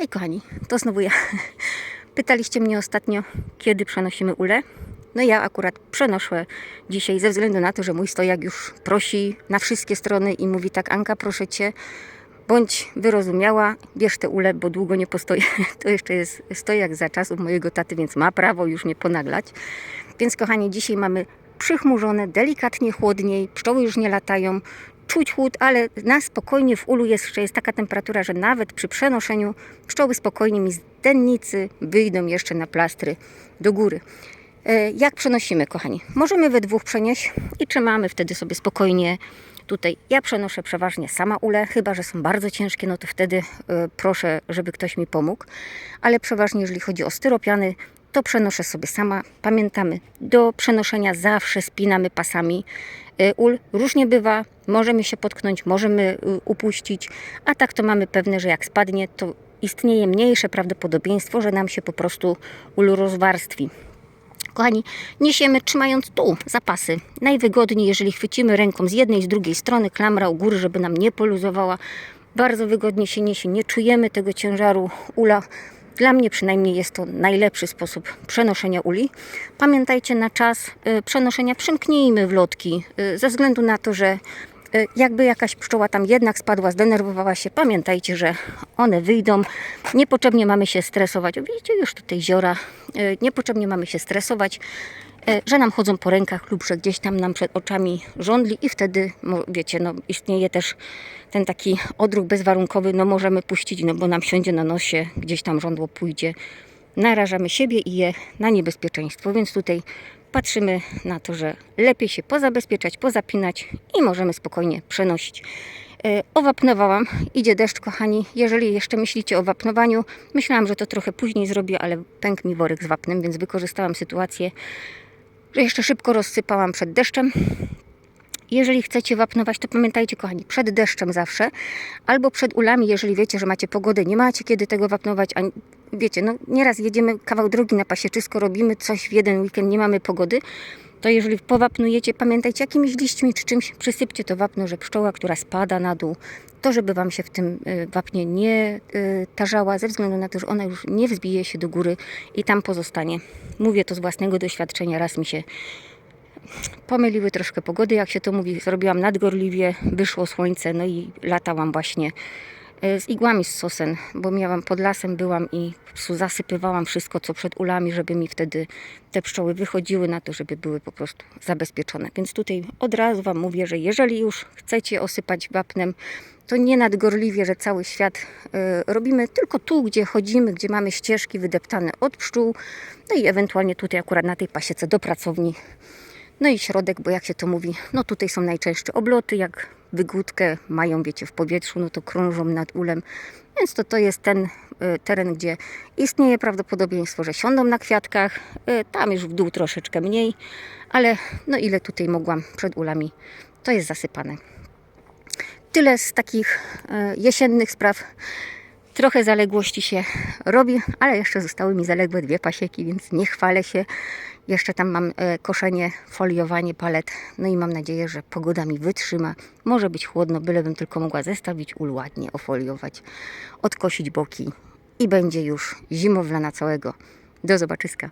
Hej kochani, to znowu ja. Pytaliście mnie ostatnio, kiedy przenosimy ulę. No ja akurat przenoszę dzisiaj ze względu na to, że mój stojak już prosi na wszystkie strony i mówi tak, Anka proszę Cię, bądź wyrozumiała, bierz tę ulę, bo długo nie postoję. To jeszcze jest stojak za czasów mojego taty, więc ma prawo już mnie ponaglać. Więc kochani, dzisiaj mamy przychmurzone, delikatnie chłodniej, pszczoły już nie latają, czuć chłód, ale na spokojnie w ulu jest, jeszcze jest taka temperatura, że nawet przy przenoszeniu pszczoły spokojnie mi z dennicy wyjdą jeszcze na plastry do góry. E, Jak przenosimy, kochani? Możemy we dwóch przenieść i trzymamy wtedy sobie spokojnie tutaj. Ja przenoszę przeważnie sama ule, chyba że są bardzo ciężkie, no to wtedy e, proszę, żeby ktoś mi pomógł. Ale przeważnie, jeżeli chodzi o styropiany, to przenoszę sobie sama. Pamiętamy, do przenoszenia zawsze spinamy pasami y, ul. Różnie bywa, możemy się potknąć, możemy y, upuścić, a tak to mamy pewne, że jak spadnie, to istnieje mniejsze prawdopodobieństwo, że nam się po prostu ul rozwarstwi. Kochani, niesiemy trzymając tu zapasy. Najwygodniej, jeżeli chwycimy ręką z jednej i z drugiej strony klamra u góry, żeby nam nie poluzowała. Bardzo wygodnie się niesie, nie czujemy tego ciężaru ula. Dla mnie przynajmniej jest to najlepszy sposób przenoszenia uli. Pamiętajcie na czas y, przenoszenia przymknijmy wlotki, y, ze względu na to, że y, jakby jakaś pszczoła tam jednak spadła, zdenerwowała się, pamiętajcie, że one wyjdą. Niepotrzebnie mamy się stresować. Widzicie już tutaj ziora. Niepotrzebnie mamy się stresować, że nam chodzą po rękach lub że gdzieś tam nam przed oczami żądli i wtedy, wiecie, no istnieje też ten taki odruch bezwarunkowy, no możemy puścić, no bo nam siądzie na nosie, gdzieś tam żądło pójdzie. Narażamy siebie i je na niebezpieczeństwo, więc tutaj patrzymy na to, że lepiej się pozabezpieczać, pozapinać i możemy spokojnie przenosić. E, Owapnowałam, idzie deszcz, kochani. Jeżeli jeszcze myślicie o wapnowaniu, myślałam, że to trochę później zrobię, ale pękł mi worek z wapnem, więc wykorzystałam sytuację, że jeszcze szybko rozsypałam przed deszczem. Jeżeli chcecie wapnować, to pamiętajcie, kochani, przed deszczem zawsze, albo przed ulami, jeżeli wiecie, że macie pogodę, nie macie kiedy tego wapnować, a wiecie, no nieraz jedziemy kawał drogi na pasieczysko, robimy coś w jeden weekend, nie mamy pogody, to jeżeli powapnujecie, pamiętajcie, jakimiś liśćmi czy czymś przysypcie to wapno, że pszczoła, która spada na dół, to żeby Wam się w tym y, wapnie nie y, tarzała, ze względu na to, że ona już nie wzbije się do góry i tam pozostanie. Mówię to z własnego doświadczenia, raz mi się pomyliły troszkę pogody, jak się to mówi. Zrobiłam nadgorliwie, wyszło słońce, no i latałam właśnie e, z igłami z sosen, bo miałam pod lasem, byłam i zasypywałam wszystko, co przed ulami, żeby mi wtedy te pszczoły wychodziły na to, żeby były po prostu zabezpieczone. Więc tutaj od razu Wam mówię, że jeżeli już chcecie osypać wapnem, to nie nadgorliwie, że cały świat e, robimy, tylko tu, gdzie chodzimy, gdzie mamy ścieżki wydeptane od pszczół, no i ewentualnie tutaj akurat na tej pasiece do pracowni no i środek, bo jak się to mówi, no tutaj są najczęstsze obloty, jak wygódkę mają, wiecie, w powietrzu, no to krążą nad ulem. Więc to, to jest ten y, teren, gdzie istnieje prawdopodobieństwo, że siądą na kwiatkach. Y, tam już w dół troszeczkę mniej, ale no ile tutaj mogłam przed ulami, to jest zasypane. Tyle z takich y, jesiennych spraw. Trochę zaległości się robi, ale jeszcze zostały mi zaległe dwie pasieki, więc nie chwalę się. Jeszcze tam mam e, koszenie, foliowanie palet. No i mam nadzieję, że pogoda mi wytrzyma. Może być chłodno, bylebym tylko mogła zestawić ul ładnie, ofoliować, odkosić boki i będzie już zimowla na całego. Do zobaczyska.